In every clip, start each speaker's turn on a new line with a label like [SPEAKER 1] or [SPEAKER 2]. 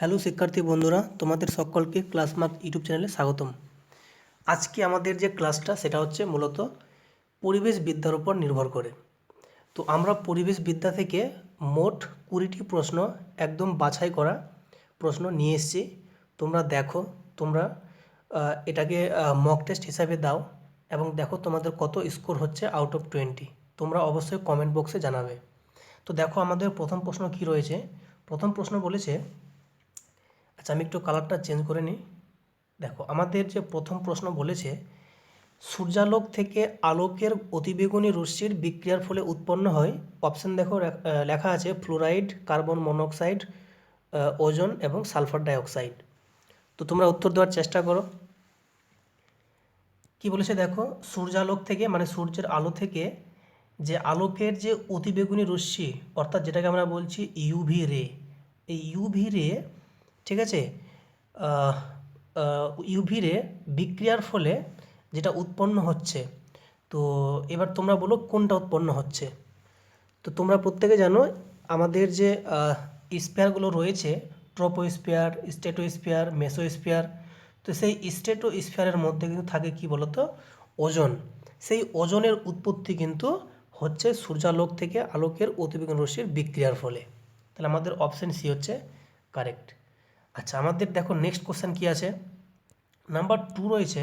[SPEAKER 1] Hello শিক্ষার্থী বন্ধুরা, তোমাদের সকলকে ক্লাস মার্ক ইউটিউব চ্যানেলে স্বাগতম। আজকে আমাদের যে ক্লাসটা, সেটা হচ্ছে মূলত পরিবেশ বিদ্যার উপর নির্ভর করে। তো আমরা পরিবেশ বিদ্যা থেকে মোট কুড়িটি প্রশ্ন একদম বাছাই করা প্রশ্ন নিয়ে এসেছি। তোমরা দেখো, তোমরা এটাকে মক টেস্ট হিসাবে দাও এবং দেখো তোমাদের কত স্কোর হচ্ছে আউট অফ টোয়েন্টি তোমরা অবশ্যই কমেন্ট বক্সে জানাবে। তো দেখো আমাদের প্রথম প্রশ্ন কি রয়েছে? প্রথম প্রশ্ন বলেছে আচ্ছা আমি একটু কালারটা চেঞ্জ করে নিই। দেখো, আমাদের যে প্রথম প্রশ্ন বলেছে, সূর্যালোক থেকে আলোকের অতিবেগুনি রশ্মির বিক্রিয়ার ফলে উৎপন্ন হয়। অপশন দেখো লেখা আছে ফ্লোরাইড কার্বন মনোক্সাইড ওজন এবং সালফার ডাইঅক্সাইড তো তোমরা উত্তর দেওয়ার চেষ্টা করো। কি বলেছে দেখো, সূর্যালোক থেকে মানে সূর্যের আলো থেকে যে আলোকের যে অতিবেগুনি রশ্মি, অর্থাৎ যেটাকে আমরা বলছি ইউভি রে এই ইউভি রে ঠিক আছে? ইউভি রে বিক্রিয়ার ফলে যেটা উৎপন্ন হচ্ছে, তো এবার তোমরা বলো কোনটা উৎপন্ন হচ্ছে? তো তোমরা প্রত্যেকে জানো আমাদের যে স্পেয়ারগুলো রয়েছে ট্রোপোস্পিয়ার স্টেটোস্পিয়ার মেসোস্পিয়ার তো সেই স্টেটোস্পিয়ারের মধ্যে কিন্তু থাকে কি বলতো? ওজন। সেই ওজনের উৎপত্তি কিন্তু হচ্ছে সূর্যালোক থেকে আলোকের অতিবেগুন রশ্মির বিক্রিয়ার ফলে। তাহলে আমাদের অপশন সি হচ্ছে কারেক্ট আচ্ছা আমাদের দেখো নেক্সট কোশ্চেন কি আছে? নাম্বার টু রয়েছে,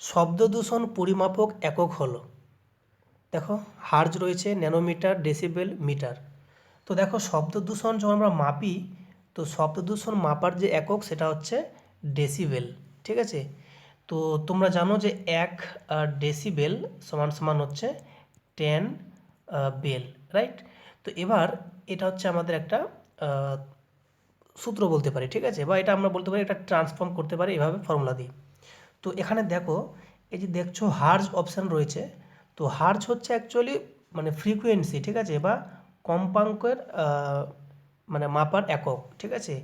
[SPEAKER 1] শব্দ দূষণ পরিমাপক একক হলো। দেখো হার্জ রয়েছে ন্যানোমিটার ডেসিবেল মিটার তো দেখো, শব্দ দূষণ যখন আমরা মাপি, তো শব্দ দূষণ মাপার যে একক, সেটা হচ্ছে ডেসিবেল ঠিক আছে? তো তোমরা জানো যে এক ডেসিবেল সমান সমান হচ্ছে টেন বেল রাইট তো এবার এটা হচ্ছে আমাদের একটা সূত্র বলতে পারি, ঠিক আছে? বা এটা আমরা বলতে পারি এটা ট্রান্সফর্ম করতে পারি এভাবে ফর্মুলা দিয়ে। তো এখানে দেখো, এই যে দেখছ হার্জ অপশান রয়েছে, তো হার্জ হচ্ছে অ্যাকচুয়ালি মানে ফ্রিকোয়েন্সি ঠিক আছে? বা কম্পাঙ্কের মানে মাপার একক, ঠিক আছে?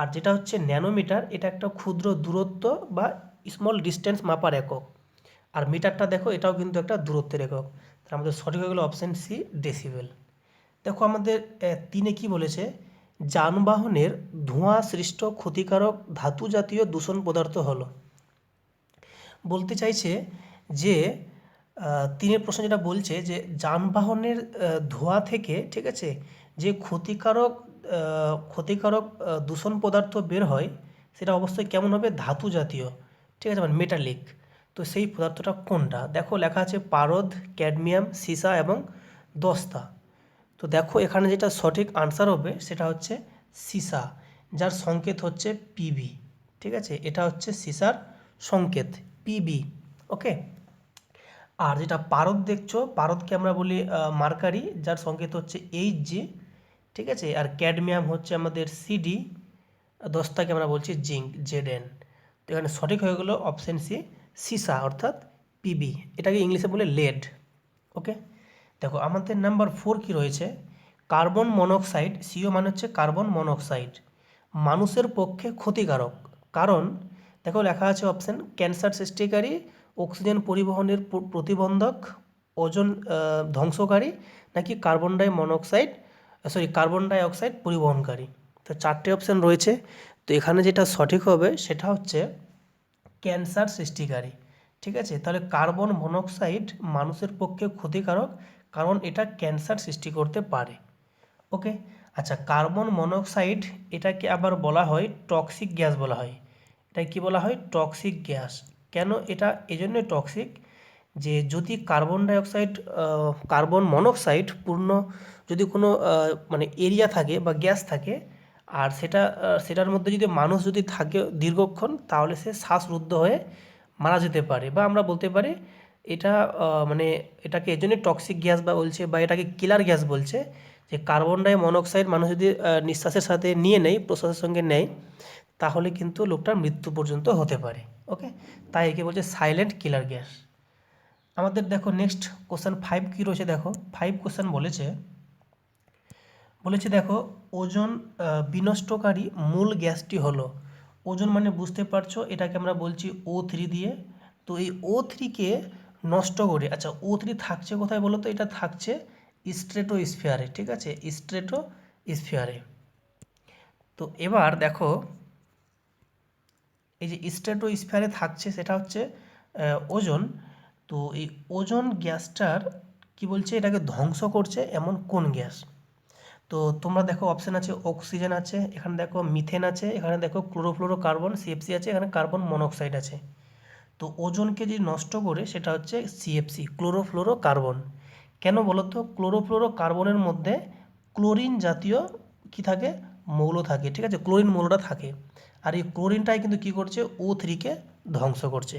[SPEAKER 1] আর যেটা হচ্ছে ন্যানোমিটার, এটা একটা ক্ষুদ্র দূরত্ব বা স্মল ডিস্টেন্স মাপার একক। আর মিটারটা দেখো, এটাও কিন্তু একটা দূরত্বের একক। আমাদের সঠিক হয়ে গেলো অপশান সি ডেসিবেল দেখো আমাদের তিনে কি বলেছে? যানবাহনের ধোঁয়া সৃষ্ট ক্ষতিকারক ধাতু জাতীয় দূষণ পদার্থ হলো। বলতে চাইছে যে তিনের প্রশ্ন যেটা বলছে যে, যানবাহনের ধোঁয়া থেকে, ঠিক আছে, যে ক্ষতিকারক ক্ষতিকারক দূষণ পদার্থ বের হয়, সেটা অবশ্যই কেমন হবে? ধাতু জাতীয়, ঠিক আছে মানে মেটালিক তো সেই পদার্থটা কোনটা? দেখো, লেখা আছে পারদ, ক্যাডমিয়াম, সীসা এবং দস্তা। তো দেখো এখানে যেটা সঠিক আনসার হবে সেটা হচ্ছে সিসা, যার সংকেত হচ্ছে পিবি ঠিক আছে? এটা হচ্ছে সিসার সংকেত পিবি ওকে আর যেটা পারদ দেখছ, পারদকে আমরা বলি মার্কারি, যার সংকেত হচ্ছে এইচ জি ঠিক আছে? আর ক্যাডমিয়াম হচ্ছে আমাদের সিডি দস্তাকে আমরা বলছি জিঙ্ক জেড এন তো এখানে সঠিক হয়ে গেলো অপশন সি সিসা, অর্থাৎ পিবি এটাকে ইংলিশে বলে লেড ওকে দেখো, আমাদের নাম্বার ফোর কি রয়েছে? কার্বন মনোক্সাইড সিও মানে হচ্ছে কার্বন মনোক্সাইড মানুষের পক্ষে ক্ষতিকারক। কারণ, দেখো লেখা আছে অপশন ক্যান্সার সৃষ্টিকারী অক্সিজেন পরিবহনের প্রতিবন্ধক, ওজন ধ্বংসকারী, নাকি carbon di monoxide sorry carbon dioxide পরিবহনকারী। তো চারটে অপশন রয়েছে। তো এখানে যেটা সঠিক হবে, সেটা হচ্ছে ক্যান্সার সৃষ্টিকারী। ঠিক আছে? তাহলে কার্বন মনোক্সাইড মানুষের পক্ষে ক্ষতিকারক কারণ এটা ক্যান্সার সৃষ্টি করতে পারে। ওকে? আচ্ছা কার্বন মনোক্সাইড এটাকে আবার বলা হয় টক্সিক গ্যাস বলা হয়। এটা কি বলা হয়? Toxic gas. কেন এটা? এজন্যই টক্সিক যে যদি কার্বন ডাইঅক্সাইড কার্বন মনোক্সাইড পূর্ণ যদি কোনো মানে এরিয়া থাকে বা গ্যাস থাকে, আর সেটা সেটার মধ্যে যদি মানুষ যদি থাকে দীর্ঘক্ষণ, তাহলে সে শ্বাসরুদ্ধ হয়ে মারা যেতে পারে বা আমরা বলতে পারি এটা মানে এটাকে এজন্যই টক্সিক গ্যাস বা বলছে বা এটাকে কিলার গ্যাস বলছে যে কার্বন ডাই মনোক্সাইড মানুষ যদি নিঃশ্বাসের সাথে নিয়ে নেয়, প্রশ্বাসের সঙ্গে নেয়, তাহলে কিন্তু লোকটার মৃত্যু পর্যন্ত হতে পারে ওকে তাই একে বলছে সাইলেন্ট কিলার গ্যাস আমাদের দেখো নেক্সট কোশ্চেন ফাইভ কী রয়েছে দেখো? ফাইভ কোশ্চেন বলেছে বলেছে দেখো ওজন বিনষ্টকারী মূল গ্যাসটি হলো, ওজন মানে বুঝতে পারছ এটাকে আমরা বলছি ও থ্রি দিয়ে, তো এই ও থ্রিকে নষ্ট করে। আচ্ছা ও থ্রি থাকছে কোথায় বলো তো? এটা থাকছে স্ট্রেটো স্ফিয়ারে ঠিক আছে? স্ট্রেটো স্ফিয়ারে তো এবার দেখো, এই যে স্ট্র্যাটোস্ফিয়ারে থাকছে সেটা হচ্ছে ওজন। তো এই ওজন গ্যাসটার কি বলছে? এটাকে ধ্বংস করছে এমন কোন গ্যাস? তো তোমরা দেখো অপশন আছে, অক্সিজেন আছে, এখানে দেখো মিথেন আছে, এখানে দেখো ক্লোরোফ্লোরো কার্বন সিএফসি আছে, এখানে কার্বন মনোক্সাইড আছে। তো ওজনকে যে নষ্ট করে সেটা হচ্ছে সিএফসি ক্লোরোফ্লোরো কার্বন কেন বলো তো ক্লোরোফ্লোরো কার্বনের মধ্যে ক্লোরিন জাতীয় কি থাকে? মৌল থাকে, ঠিক আছে? ক্লোরিন মৌলটা থাকে। আর এই ক্লোরিনটাই কিন্তু কি করছে? ও থ্রিকে ধ্বংস করছে।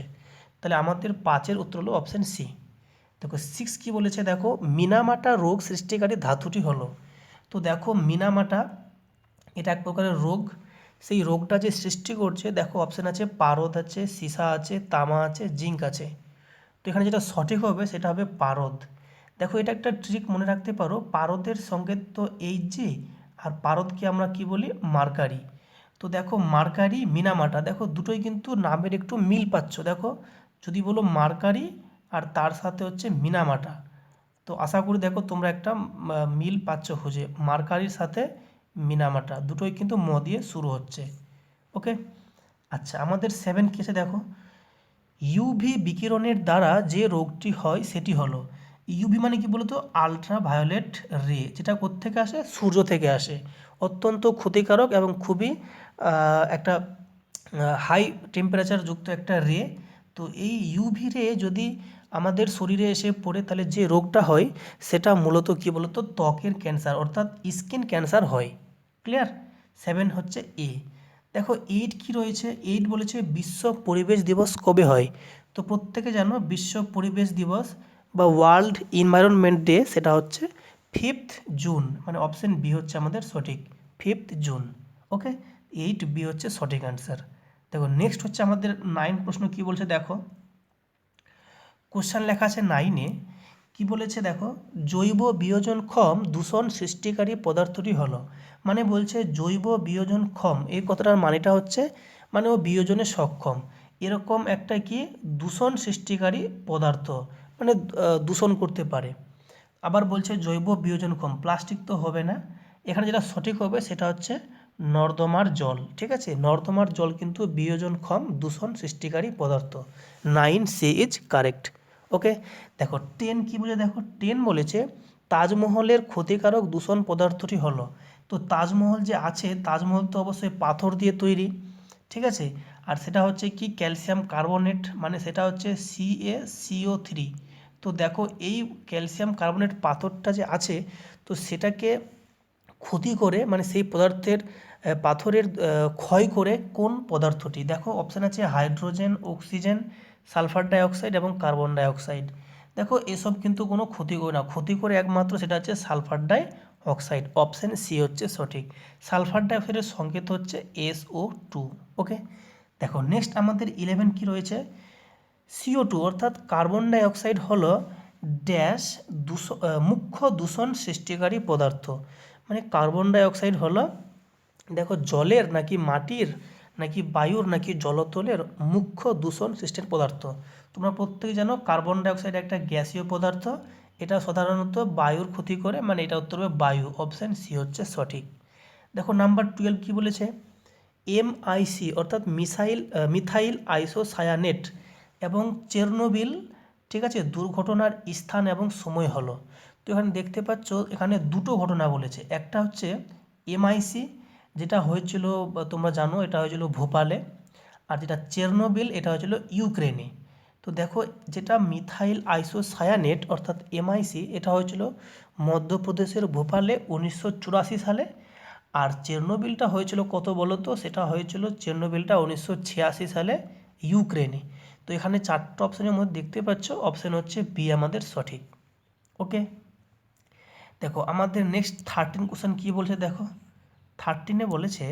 [SPEAKER 1] তাহলে আমাদের পাঁচের উত্তর হলো অপশান সি দেখো সিক্স কি বলেছে? দেখো, মিনামাটা রোগ সৃষ্টিকারী ধাতুটি হলো। তো দেখো, মিনামাটা এটা এক প্রকারের রোগ। সেই রোগটা যে সৃষ্টি করছে, দেখো অপশান আছে পারদ আছে, সীসা আছে, তামা আছে, জিঙ্ক আছে। তো এখানে যেটা সঠিক হবে সেটা হবে পারদ। দেখো এটা একটা ট্রিক মনে রাখতে পারো, পারদের সঙ্গে তো এইচ জি আর পারদকে আমরা কি বলি? মার্কারি। তো দেখো মার্কারি, মিনামাটা, দেখো দুটোই কিন্তু নামের একটু মিল পাচ্ছ। দেখো যদি বলো মার্কারি আর তার সাথে হচ্ছে মিনামাটা। তো আশা করি দেখো তোমরা একটা মিল পাচ্ছ খুঁজে। মার্কারির সাথে মিনামাটা, দুটোই কিন্তু ম দিয়ে শুরু হচ্ছে। ওকে? আচ্ছা আমাদের সেভেন কেসে দেখো? ইউভি বিকিরণের দ্বারা যে রোগটি হয় সেটি হলো ইউভি মানে কি বলতো? আলট্রা ভায়োলেট রে যেটা কোত্থেকে আসে? সূর্য থেকে আসে। অত্যন্ত ক্ষতিকারক এবং খুবই একটা হাই টেম্পারেচার যুক্ত একটা রে তো এই ইউভি রে যদি আমাদের শরীরে এসে পড়ে, তাহলে যে রোগটা হয়, সেটা মূলত কি বলতো? ত্বকের ক্যান্সার অর্থাৎ স্কিন ক্যান্সার হয়। ক্লিয়ার সেভেন হচ্ছে এ দেখো এইট কি রয়েছে? এইট বলেছে বিশ্ব পরিবেশ দিবস কবে হয়? তো প্রত্যেকে জানো, বিশ্ব পরিবেশ দিবস বা ওয়ার্ল্ড এনভায়রনমেন্ট ডে সেটা হচ্ছে ফিফথ জুন মানে অপশন বি হচ্ছে আমাদের সঠিক fifth June okay eight B হচ্ছে সঠিক অ্যান্সার দেখো নেক্সট হচ্ছে আমাদের নাইন প্রশ্ন কি বলছে দেখো? কোশ্চেন লেখা আছে নাইনে কি বলেছে দেখো? জৈব বিয়োজনক্ষম দূষণ সৃষ্টিকারী পদার্থটি হলো। মানে বলছে জৈব বিয়োজনক্ষম এই কথাটার মানেটা হচ্ছে মানে ও বিয়োজনে সক্ষম। এরকম একটা কি? দূষণ সৃষ্টিকারী পদার্থ মানে দূষণ করতে পারে। আবার বলছে জৈব বিয়োজনক্ষম প্লাস্টিক তো হবে না। এখানে যেটা সঠিক হবে সেটা হচ্ছে নর্দমার জল, ঠিক আছে? নর্দমার জল কিন্তু বিয়োজনক্ষম দূষণ সৃষ্টিকারী পদার্থ। Nine C is correct. Okay দেখো টেন কি বলে? দেখো টেন বলেছে, তাজমহলের ক্ষতিকারক দূষণ পদার্থটি হলো। তো তাজমহল যে আছে, তাজমহল তো অবশ্যই পাথর দিয়ে তৈরি, ঠিক আছে? আর সেটা হচ্ছে কি? ক্যালসিয়াম কার্বনেট মানে সেটা হচ্ছে সি এ সিও থ্রি তো দেখো, এই ক্যালসিয়াম কার্বনেট পাথরটা যে আছে, তো সেটাকে ক্ষতি করে মানে সেই পদার্থের পাথরের ক্ষয় করে কোন পদার্থটি? দেখো অপশান আছে হাইড্রোজেন অক্সিজেন সালফার ডাইঅক্সাইড এবং কার্বন ডাইঅক্সাইড। দেখো, এসব কিন্তু কোনো ক্ষতি করে না। ক্ষতি করে একমাত্র সেটা হচ্ছে sulphur dioxide option C হচ্ছে সঠিক। সালফার ডাইঅক্সাইডের সংকেত হচ্ছে এস ও টু। ওকে? দেখো, নেক্সট আমাদের ইলেভেন কি রয়েছে? সিও টু, অর্থাৎ কার্বন ডাইঅক্সাইড হলো ড্যাশ দূষ মুখ্য দূষণ সৃষ্টিকারী পদার্থ। মানে কার্বন ডাইঅক্সাইড হলো, দেখো, জলের নাকি মাটির নাকি বায়ুর নাকি জলতলের মুখ্য দূষণ সৃষ্টির পদার্থ? তোমরা প্রত্যেকে জানো কার্বন ডাইঅক্সাইড একটা গ্যাসীয় পদার্থ। এটা সাধারণত বায়ুর ক্ষতি করে মানে এটা উত্তর হবে বায়ু। অপশান সি হচ্ছে সঠিক। দেখো, নাম্বার টুয়েলভ কী বলেছে? এমআইসি, অর্থাৎ মিসাইল মিথাইল আইসোসায়ানেট এবং চেরনোবিল, ঠিক আছে, দুর্ঘটনার স্থান এবং সময় হলো। তো এখানে দেখতে পাচ্ছ, এখানে দুটো ঘটনা বলেছে। একটা হচ্ছে এমআইসি যেটা হয়েছিল তোমরা জানো, এটা হয়েছিল ভোপালে, আর যেটা চেরনোবিল, এটা হয়েছিল ইউক্রেনে। তো দেখো, যেটা মিথাইল আইসোসায়ানেট, অর্থাৎ এমআইসি, এটা হয়েছিল মধ্যপ্রদেশের ভোপালে উনিশশো চুরাশি সালে। আর চেরনোবিলটা হয়েছিল কত বলো তো? সেটা হয়েছিল চেরনোবিলটা উনিশশো ছিয়াশি সালে ইউক্রেনে। তো এখানে চারটে অপশানের মধ্যে দেখতে পাচ্ছ অপশান হচ্ছে বি আমাদের সঠিক। ওকে দেখো, আমাদের নেক্সট থার্টিন কোশ্চেন কী বলছে দেখো? থার্টিনে বলেছে,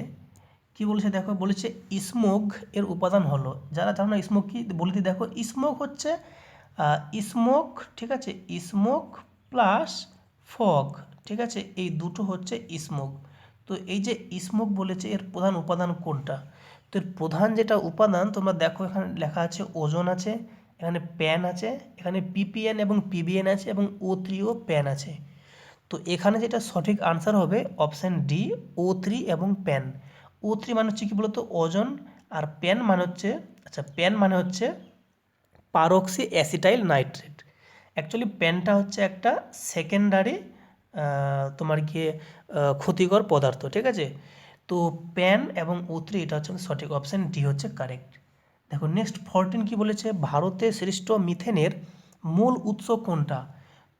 [SPEAKER 1] কি বলেছে দেখো? বলেছে, স্মোক এর উপাদান হলো। যারা জানো না স্মোক কি? বলে দেখো, স্মোক হচ্ছে স্মোক, ঠিক আছে? স্মোক প্লাস ফগ, ঠিক আছে? এই দুটো হচ্ছে স্মোক। তো এই যে স্মোক বলেছে, এর প্রধান উপাদান কোনটা? তো এর প্রধান যেটা উপাদান, তোমরা দেখো এখানে লেখা আছে, ওজন আছে, এখানে প্যান আছে, এখানে পিপিএন এবং পিবিএন আছে, এবং ও থ্রিও প্যান আছে। তো এখানে যেটা সঠিক আনসার হবে অপশান ডি ও থ্রি এবং প্যান ও থ্রি মানে হচ্ছে কী বলতো? ওজন। আর প্যান মানে হচ্ছে আচ্ছা প্যান মানে হচ্ছে পারক্সি অ্যাসিটাইল নাইট্রেট অ্যাকচুয়ালি প্যানটা হচ্ছে একটা সেকেন্ডারি তোমার গিয়ে ক্ষতিকর পদার্থ, ঠিক আছে? তো প্যান এবং থ্রি এটা হচ্ছে সঠিক অপশান ডি হচ্ছে কারেক্ট দেখো নেক্সট ফোরটিন কি বলেছে? ভারতে সৃষ্ট মিথেনের মূল উৎস কোনটা?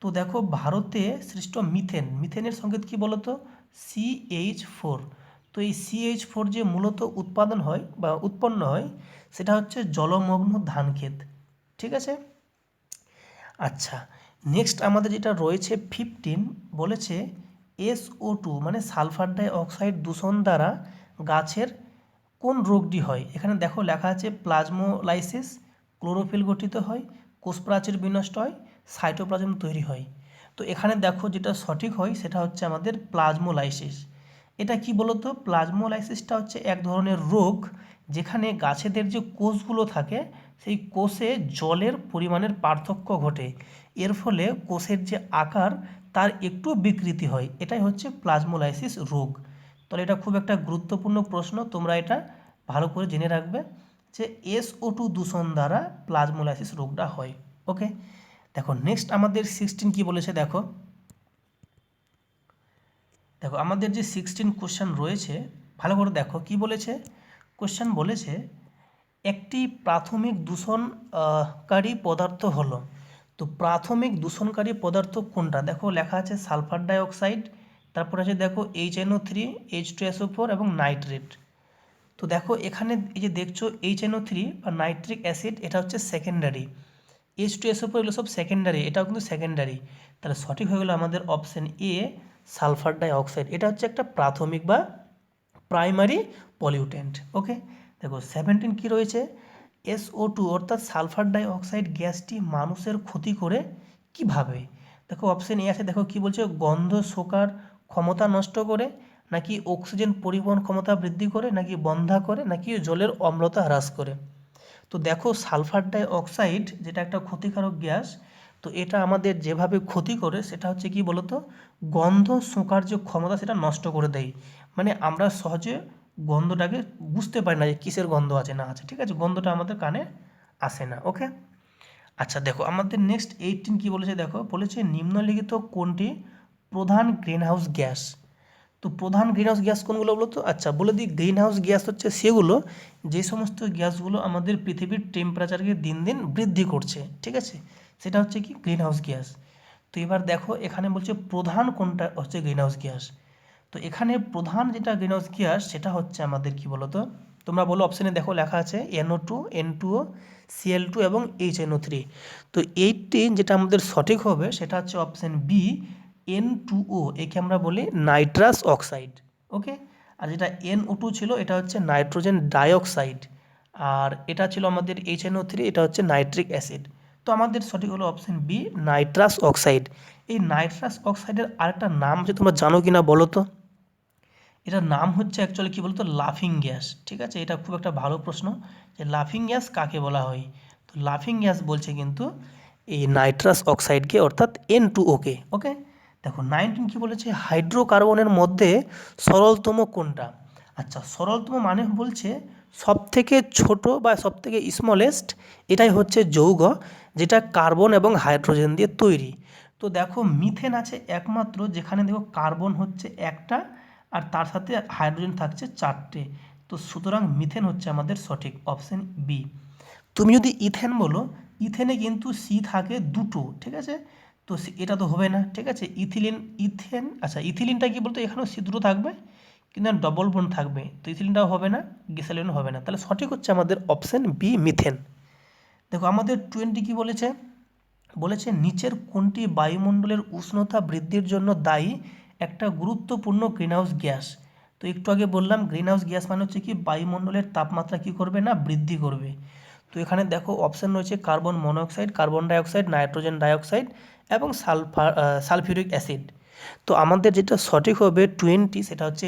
[SPEAKER 1] তো দেখো ভারতে সৃষ্ট মিথেন, মিথেনের সংকেত কি বলতো? সিএইচ ফোর তো এই সিএইচ ফোর যে মূলত উৎপাদন হয় বা উৎপন্ন হয়, সেটা হচ্ছে জলমগ্ন ধান ক্ষেত। ঠিক আছে? আচ্ছা নেক্সট আমাদের যেটা রয়েছে ফিফটিন বলেছে এসও টু মানে সালফার ডাই অক্সাইড দূষণ দ্বারা গাছের কোন রোগটি হয়? এখানে দেখো লেখা আছে প্লাজমোলাইসিস ক্লোরোফিল গঠিত হয়, কোষপ্রাচীর বিনষ্ট হয় সাইটোপ্লাজম তৈরি হয়। তো এখানে দেখো যেটা সঠিক হয়, সেটা হচ্ছে আমাদের প্লাজমোলাইসিস। এটা কি বলতো? প্লাজমোলাইসিসটা হচ্ছে এক ধরনের রোগ যেখানে গাছেদের যে কোষগুলো থাকে, সেই কোষে জলের পরিমাণের পার্থক্য ঘটে। এর ফলে কোষের যে আকার, তার একটু বিকৃতি হয়। এটাই হচ্ছে প্লাজমোলাইসিস রোগ। তাহলে এটা খুব একটা গুরুত্বপূর্ণ প্রশ্ন, তোমরা এটা ভালো করে জেনে রাখবে যে এসও টু দূষণ দ্বারা প্লাজমোলাইসিস রোগটা হয়। ওকে দেখো নেক্সট আমাদের সিক্সটিন কি বলেছে দেখো? দেখো, আমাদের যে সিক্সটিন কোশ্চেন রয়েছে, ভালো করে দেখো, কি বলেছে? কোশ্চেন বলেছে, একটি প্রাথমিক দূষণকারী পদার্থ হলো। তো প্রাথমিক দূষণকারী পদার্থ কোনটা? দেখো, লেখা আছে সালফার ডাইঅক্সাইড, তারপর আছে দেখো H NO three H two SO four এবং নাইট্রেট। তো দেখো, এখানে এই যে দেখছ এইচ এনও থ্রি বা নাইট্রিক অ্যাসিড, এটা হচ্ছে secondary H two SO four এগুলো সব সেকেন্ডারি এটাও কিন্তু সেকেন্ডারি তাহলে সঠিক হয়ে গেলো আমাদের option A sulphur dioxide এটা হচ্ছে একটা প্রাথমিক বা প্রাইমারি পলিউটেন্ট ওকে দেখো সেভেন্টিন কী রয়েছে? এসও টু অর্থাৎ সালফার ডাই অক্সাইড গ্যাসটি মানুষের ক্ষতি করে কীভাবে? দেখো অপশান এ আছে, দেখো কি বলছে? গন্ধ, শোকার ক্ষমতা নষ্ট করে, নাকি অক্সিজেন পরিবহন ক্ষমতা বৃদ্ধি করে, নাকি বন্ধা করে, নাকি জলের অম্লতা হ্রাস করে। তো দেখো সালফার ডাই অক্সাইড যেটা একটা ক্ষতিকারক গ্যাস, তো এটা আমাদের যেভাবে ক্ষতি করে সেটা হচ্ছে কি বলতো? গন্ধ শোঁকার যে ক্ষমতা সেটা নষ্ট করে দেয়। মানে আমরা সহজে গন্ধটাকে বুঝতে পারি না যে কিসের গন্ধ আছে না আছে। ঠিক আছে? গন্ধটা আমাদের কানে আসে না। ওকে আচ্ছা দেখো, আমাদের নেক্সট এইটিন কি বলেছে? দেখো, বলেছে নিম্নলিখিত কোনটি? প্রধান গ্রিনহাউস গ্যাস তো প্রধান গ্রিনহাউস গ্যাস কোনগুলো বলো তো আচ্ছা বলে দিই গ্রিনহাউস গ্যাস হচ্ছে সেগুলো, যে সমস্ত গ্যাসগুলো আমাদের পৃথিবীর টেম্পারেচারকে দিন দিন বৃদ্ধি করছে, ঠিক আছে? সেটা হচ্ছে কি? গ্রিনহাউস গ্যাস তো এবার দেখো, এখানে বলছে প্রধান কোনটা? হচ্ছে গ্রিনহাউস গ্যাস তো এখানে প্রধান যেটা গ্রিনহাউস গ্যাস সেটা হচ্ছে আমাদের কি বলতো? তোমরা বলো অপশানে দেখো লেখা আছে NO two N two O CL two এবং এইচ এনও থ্রি তো এইটি যেটা আমাদের সঠিক হবে, সেটা হচ্ছে option B N two O একে আমরা বলি নাইট্রাস অক্সাইড, ওকে? আর যেটা এন ও টু ছিল, এটা হচ্ছে নাইট্রোজেন ডাইঅক্সাইড, আর এটা ছিল আমাদের এইচ এনও থ্রি এটা হচ্ছে নাইট্রিক অ্যাসিড। তো আমাদের সঠিক হলো অপশান বি, নাইট্রাস অক্সাইড। এই নাইট্রাস অক্সাইডের আরেকটা নাম আছে, তোমরা জানো কি না বলো তো? এটার নাম হচ্ছে অ্যাকচুয়ালি কী বলতো? লাফিং গ্যাস, ঠিক আছে? এটা খুব একটা ভালো প্রশ্ন যে লাফিং গ্যাস কাকে বলা হয়? তো লাফিং গ্যাস বলছে কিন্তু এই নাইট্রাস অক্সাইডকে, অর্থাৎ এন টু ওকে ওকে? দেখো নাইনটিন কী বলেছে? হাইড্রোকার্বনের মধ্যে সরলতম কোনটা? আচ্ছা সরলতম মানে বলছে সব থেকে ছোট বা সব থেকে স্মলেস্ট এটাই হচ্ছে যৌগ, যেটা কার্বন এবং হাইড্রোজেন দিয়ে তৈরি। তো দেখো মিথেন আছে একমাত্র, যেখানে দেখো কার্বন হচ্ছে একটা, আর তার সাথে হাইড্রোজেন থাকছে চারটে। তো সুতরাং মিথেন হচ্ছে আমাদের সঠিক অপশন বি তুমি যদি ইথেন বলো ইথেনে কিন্তু সি থাকে দুটো, ঠিক আছে? তো এটা তো হবে না, ঠিক আছে? ইথিলিন, ইথেন আচ্ছা ইথিলিনটা কি বলতো? এখানেও সি থাকবে, কিন্তু ডবল বন্ড থাকবে। তো ইথিলিনটাও হবে না গ্যাসোলিন হবে না। তাহলে সঠিক হচ্ছে আমাদের অপশন বি মিথেন দেখো, আমাদের টোয়েন্টি কি বলেছে? বলেছে নিচের কোনটি বায়ুমণ্ডলের উষ্ণতা বৃদ্ধির জন্য দায়ী? একটা গুরুত্বপূর্ণ গ্রিনহাউস গ্যাস তো একটু আগে বললাম গ্রিনহাউস গ্যাস মানে হচ্ছে কি? বায়ুমণ্ডলের তাপমাত্রা কি করবে না? বৃদ্ধি করবে। তো এখানে দেখো অপশান রয়েছে carbon monoxide carbon dioxide nitrogen dioxide এবং সালফার সালফিউরিক অ্যাসিড। তো আমাদের যেটা সঠিক হবে টোয়েন্টি সেটা হচ্ছে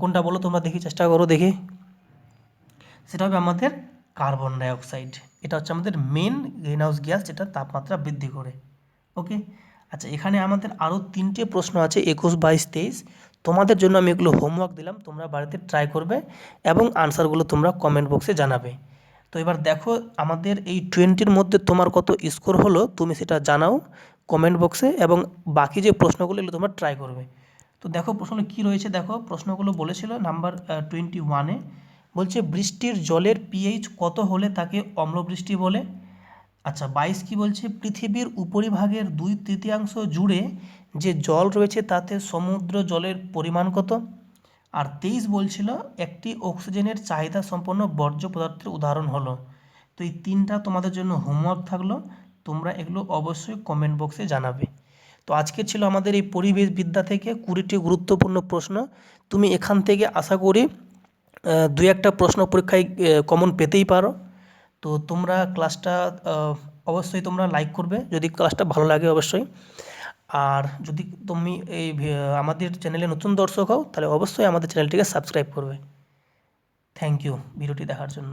[SPEAKER 1] কোনটা বলো তোমরা দেখি, চেষ্টা করো দেখি। সেটা হবে আমাদের কার্বন ডাইঅক্সাইড। এটা হচ্ছে আমাদের মেন গ্রিনহাউস গ্যাস যেটা তাপমাত্রা বৃদ্ধি করে। ওকে আচ্ছা এখানে আমাদের আরও তিনটে প্রশ্ন আছে, একুশ, বাইশ, তেইশ। তোমাদের জন্য আমি এগুলো হোমওয়ার্ক দিলাম, তোমরা বাড়িতে ট্রাই করবে এবং আনসারগুলো তোমরা কমেন্ট বক্সে জানাবে। তো এবার দেখো আমাদের এই টোয়েন্টির মধ্যে তোমার কত স্কোর হলো, তুমি সেটা জানাও কমেন্ট বক্সে এবং বাকি যে প্রশ্নগুলো এগুলো তোমরা ট্রাই করবে। তো দেখো প্রশ্নগুলো কী রয়েছে দেখো, প্রশ্নগুলো বলেছিল নাম্বার টোয়েন্টি ওয়ানে বলছে বৃষ্টির জলের পিএইচ কত হলে তাকে অম্লবৃষ্টি বলে? আচ্ছা বাইশ কি বলছে? পৃথিবীর উপরিভাগের দুই তৃতীয়াংশ জুড়ে যে জল রয়েছে তাতে সমুদ্র জলের পরিমাণ কত? আর তেইশ বলছিল, একটি অক্সিজেনের চাহিদা সম্পন্ন বর্জ্য পদার্থের উদাহরণ হলো। তো এই তিনটা তোমাদের জন্য হোমওয়ার্ক থাকল, তোমরা এগুলো অবশ্যই কমেন্ট বক্সে জানাবে। তো আজকে ছিল আমাদের এই পরিবেশ বিদ্যা থেকে কুড়িটি গুরুত্বপূর্ণ প্রশ্ন। তুমি এখান থেকে আশা করি দুই একটা প্রশ্ন পরীক্ষায় কমন পেতেই পারো। তো তোমরা ক্লাসটা অবশ্যই তোমরা লাইক করবে। যদি ক্লাসটা ভালো লাগে অবশ্যই। আর যদি তুমি এই আমাদের চ্যানেলে নতুন দর্শক হও, তাহলে অবশ্যই আমাদের চ্যানেলটিকে সাবস্ক্রাইব করবে। থ্যাংক ইউ ভিডিওটি দেখার জন্য।